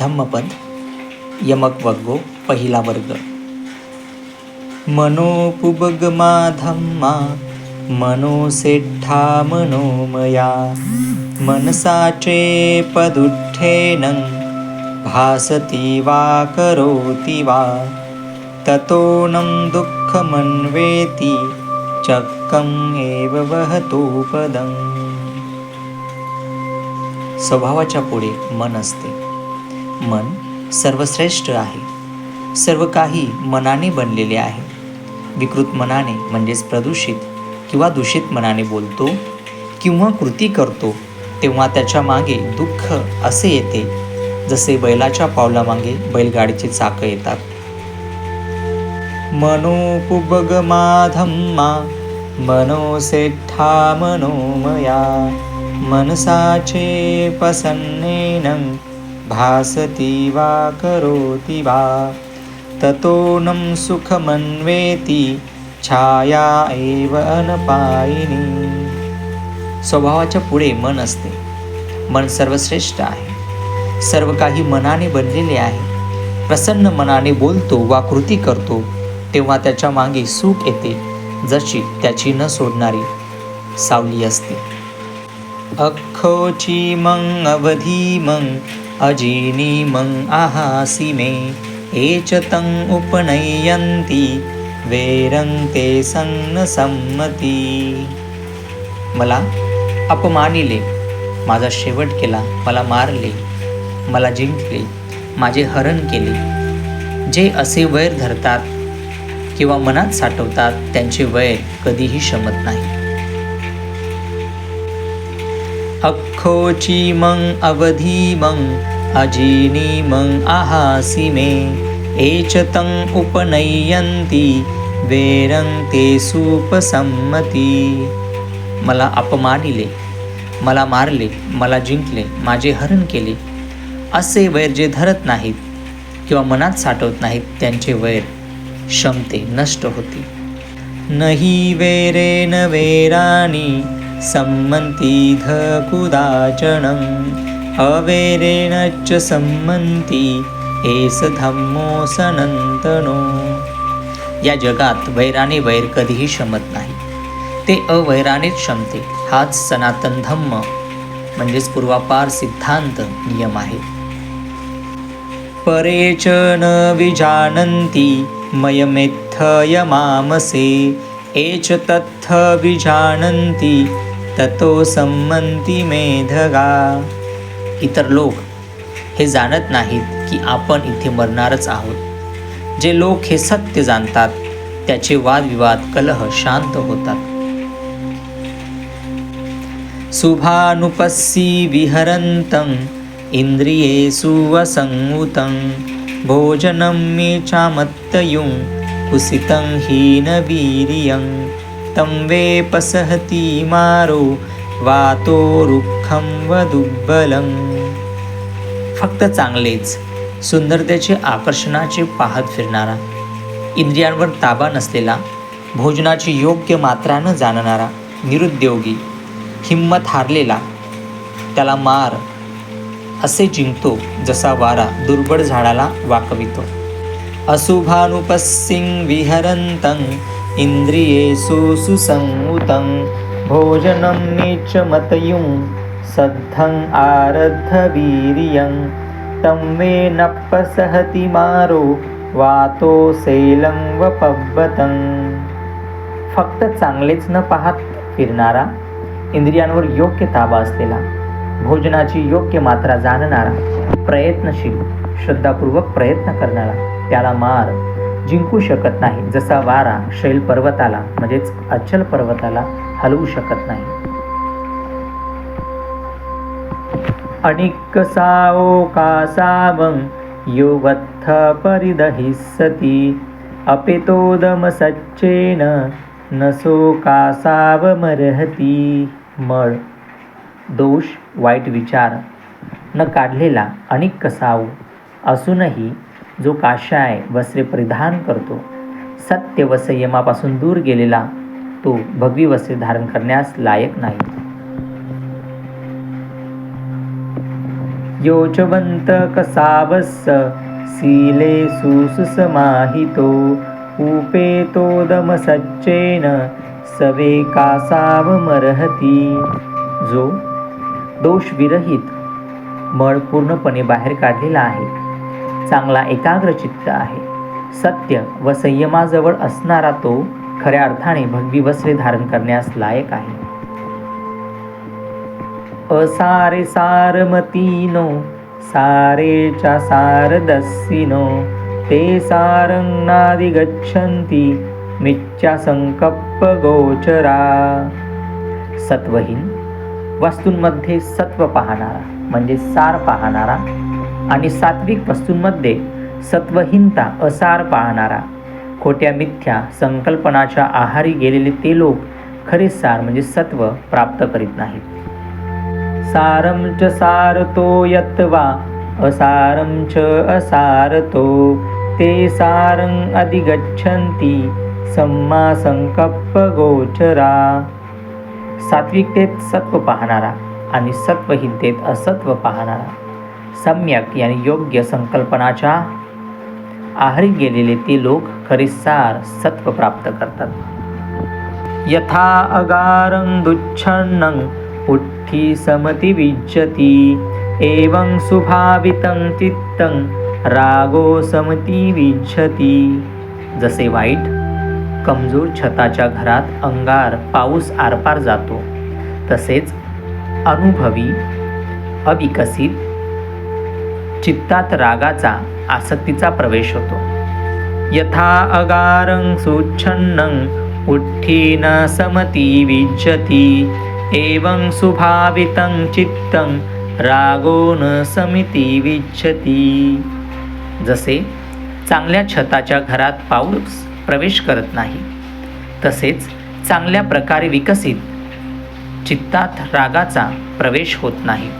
धम्मपद यमक वग्गो पहिला वर्ग. मनोपुबगमा धम्मा मनोसेठ्ठा मनोमया मनसाचे पदुठ्ठेन भासति वा करोति वा ततोनं दुःखमन्वेति चक्कम् एव वहतो पदं स्वभावाच्या पुढे मन असते. मन सर्वश्रेष्ठ आहे. सर्व काही मनाने बनलेले आहे. विकृत मनाने म्हणजेच प्रदूषित किंवा दूषित मनाने बोलतो किंवा कृती करतो तेव्हा त्याच्यामागे दुःख असे येते जसे बैलाच्या पावलामागे बैलगाडीची चाकं येतात. मनोपुबगमा मनोसेठा मनोमया मनसाचे पसन्नेनं भासति वा करोति वा ततोनं सुखमन्वेति छाया एव अनपायिनी. स्वभावाच्या पुढे मन असते. मन सर्वश्रेष्ठ आहे. सर्व काही मनाने बनलेले आहे. प्रसन्न मनाने बोलतो वा कृती करतो तेव्हा त्याच्यामागे सुख येते जशी त्याची न सोडणारी सावली असते. अख्खोची मं अवधी मंग अजिनी मं आहासी मे एचतं उपनयन्ति वेरंते सन्न संमती। मला अपमानिले माझा शेवट केला मला मारले मला जिंकले माझे हरण केले. जे असे वैर धरतात किंवा मनात साठवतात त्यांचे वैर कधीही शमत नाही. अख्खोची मं अवधी मं अजिनी मं आहासी मे। एचतं उपनयन्ति वेरंते सुपसंमती। मला अपमानिले मला मारले मला जिंकले माझे हरण केले। असे वैर जे धरत नाहीत किंवा मनात साठवत नाहीत त्यांचे वैर क्षमते नष्ट होते। नही वेरेन वेराणी सम्मन्तीध धकुदाचणम् अवेरेण च सम्मन्ती एस धम्मो सनंतनो या जगात वैराने वैर कधीही शमत नाही. ते अवैरानेच क्षमते हाच सनातन धम्म म्हणजेच पूर्वापार सिद्धांत नियम आहे. परेच न विजानंती मयमेत्थय मामसे एच तथ विजानंती ततो संमंती मेधगा. इतर लोक हे जाणत नाहीत की आपण इथे मरणारच आहोत. जे लोक हे सत्य जाणतात त्याचे वादविवाद कलह शांत होतात. शुभानुपस्सी विहरन्तं इंद्रिये वसंउतं भोजनं मे चामत्तयुं कुसितं हीनवीर्यं तं वेपसहति मारो वातो रुखं वदुब्बलं फक्त चांगलेच सुंदरतेचे आकर्षणाचे पाहत फिरणारा इंद्रियांवर ताबा नसलेला भोजनाची योग्य मात्रा न जाणणारा निरुद्योगी हिंमत हारलेला त्याला मार असे जिंकतो जसा वारा दुर्बळ झाडाला वाकवितो. असुभानुपसिंग विहरंतं इन्द्रियेषु सुसंउतं भोजनं नीचमतयुं सद्धं आरद्धवीर्यं तं मे नप्पसहति मारो वातो सेलं वपव्वतं फक्त चांगलेच न पाहत फिरणारा इंद्रियांवर योग्य ताबा असलेला भोजनाची योग्य मात्रा जाणणारा प्रयत्नशील श्रद्धापूर्वक प्रयत्न करणारा त्याला मार जिंकू शकत नाही. जसा वारा शैल पर्वताला म्हणजेच अचल पर्वताला हलवू शकत नाही. अनिकसाओ कासावं युवत्थ परिदहिस्सति अपितोदमसच्चेन न सो कासावमर्हती मळ दोष वाईट विचार न काढलेला अनिक कसाव असूनही जो काशाय वस्त्रे परिधान करतो सत्य व संयमापासून दूर गेलेला तो भगवी वस्त्रे धारण करण्यास लायक नाही. योचवंत कसावस्स शीले उपेतोदम सच्चेन सवे कासावमर्हती जो दोषविरहित मळ पूर्णपणे बाहेर काढलेला आहे. चांगला एकाग्रचित्त आहे. सत्य व संयमाजवळ असणारा तो खऱ्या अर्थाने भगवी वस्त्रे धारण करण्यास लायक आहे. असारे सारमतीनो सारेच्या सारदस्सिनो ते सारंगादि गच्छन्ति मिथ्या संकप्प गोचरा. सत्वहीन वस्तूंमध्ये सत्व पाहणारा म्हणजे सार पाहणारा आणि सात्विक वस्तूंमध्ये सत्वहीनता असार पाहणारा. खोट्या मिथ्या संकल्पनाच्या आहारी गेलेले ते लोक खरे सार म्हणजे सत्व प्राप्त करीत नाहीत. सारं च सारतो यत्वा असारं च असारतो. ते सारं अधिगच्छन्ति सम्मा संकप्प गोचरा. सात्विकतेत सत्व पाहणारा आणि सत्वहीनतेत असत्व पाहणारा. सम्यक यानी योग्य संकल्पनाच्या आहारी गेलेले ते लोक खरे सार सत्व प्राप्त करतात. यथा अगारं दुच्छन्नं समती समति विज्जती एवं सुभावितं चित्तं रागो समती विज्जती। जसे वाईट कमजोर छताच्या घरात अंगार पाऊस आरपार जातो तसेच अनुभवी अविकसित चित्तात रागाचा आसक्तीचा प्रवेश होतो. यथा अगारं सुच्छन्नं उठ्ठीन समती विज्जती एवं सुभावितं चित्तं रागो न समिती विच्छती जसे चांगल्या छताच्या घरात पाऊस प्रवेश करत नाही तसेच चांगल्या प्रकारे विकसित चित्तात रागाचा प्रवेश होत नाही.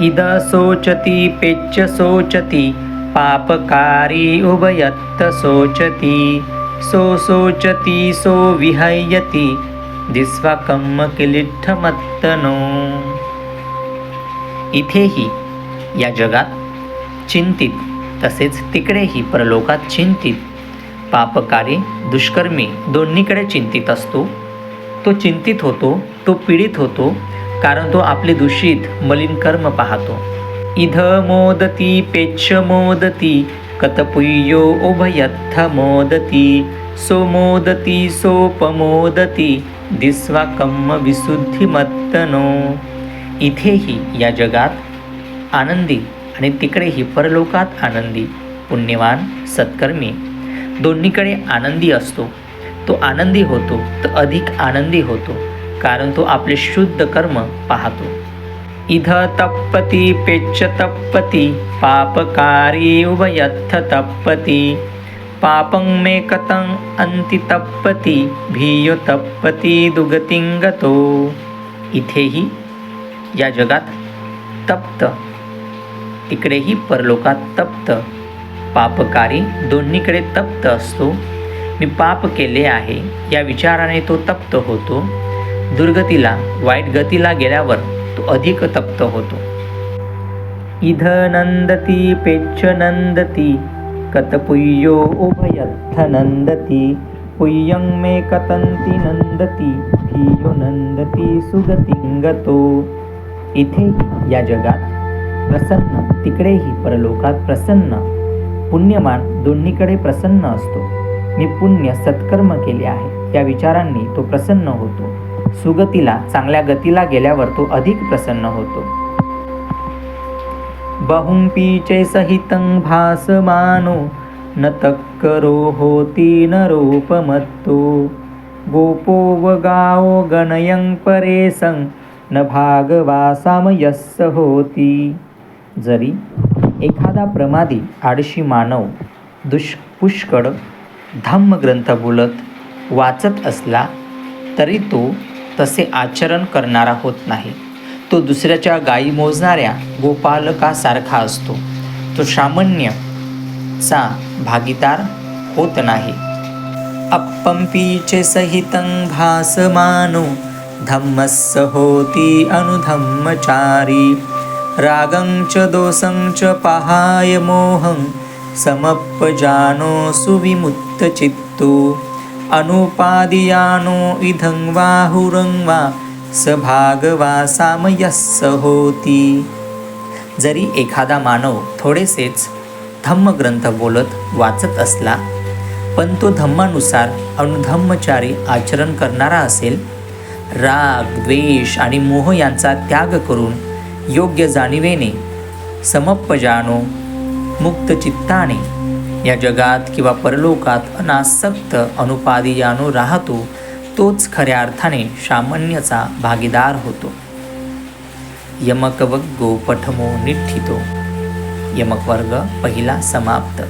इद सोचती पेच्च सोचती पापकारी उभयत्त सोचती। सो सोचती सो विहयती दिस्वाकम्म किलिठमत्तनो इथेही या जगात चिंतित तसेच तिकडेही परलोकात चिंतित पापकारी दुष्कर्मी दोन्हीकडे चिंतित असतो. तो चिंतित होतो तो पीडित होतो कारण तो आपले दूषित मलिन कर्म पाहतो. इध मोदती पेच्छ मोदती कतपुय्यो उभयथ मोदती सो मोदती सोपमोदती दिस्वाकम्म विशुद्धिमत्तनो. इथेही या जगात आनंदी आणि तिकडेही परलोकात आनंदी पुण्यवान सत्कर्मी. दोन्हीकडे आनंदी असतो. तो आनंदी होतो तर अधिक आनंदी होतो. कारण तो आपले शुद्ध कर्म पाहतो. इध तप्पती पेच्च तप्पती पापकारी उभयथ तप्पती पापं मे कतं अंति तप्पती भियो तप्पती दुगतिंगतो इथेही या जगात तप्त तिकडेही परलोकात तप्त पापकारी दोन्हीकडे तप्त असतो. मी पाप केले आहे या विचाराने तो तप्त होतो. दुर्गतीला वाईट गतीला गेल्यावर तो अधिक तप्त होतो. इध नंदती पेच्छ नंदती कतपुय्यो उभयत्थ नंदती पुय्यं मे कतंती नंदती धियो नंदती सुगतिंगतो. इथे या जगात प्रसन्न तिकडेही परलोकात प्रसन्न पुण्यमान दोन्हीकडे प्रसन्न असतो. मी पुण्य सत्कर्म केले आहे या विचारांनी तो प्रसन्न होतो. सुगतीला चांगल्या गतीला गेल्यावर तो अधिक प्रसन्न होतो. बहुंपीचे सहितं भासमानो न तक्करो होती न रूपमत्तो गोपो व गाओ गणयं परेसं न भागवासामयस्स होती. जरी एखादा प्रमादी आडशी मानव दुष्पुष्कळ धम्मग्रंथ बोलत वाचत असला तरी तो तसे आचरण करणारा होत नाही. तो दुसऱ्याच्या गायी मोजणाऱ्या गोपालकासारखा असतो. तो सामान्यचा भागीदार होत नाही. अप्पंपीचे सहितं भासमानो धम्मस्स होती अनुधम्मचारी. रागं च दोसं च पहाय मोहं सुविमुत्त चित्तू. अनुपादियानो इदं वाहुरं वा सभागवा सामयस्स होती जरी एखादा मानव थोडेसेच धम्मग्रंथ बोलत वाचत असला पण तो धम्मानुसार अनुधम्मचारी आचरण करणारा असेल राग द्वेष आणि मोह यांचा त्याग करून योग्य जाणीवेने समप्पजानो मुक्त चित्ताने या जगात किंवा परलोकात अनासक्त अनुपादियानो राहतो तोच खऱ्या अर्थाने सामान्यचा भागीदार होतो. यमक वग्गो पठमो निठ्ठितो यमक वर्ग पहिला समाप्त.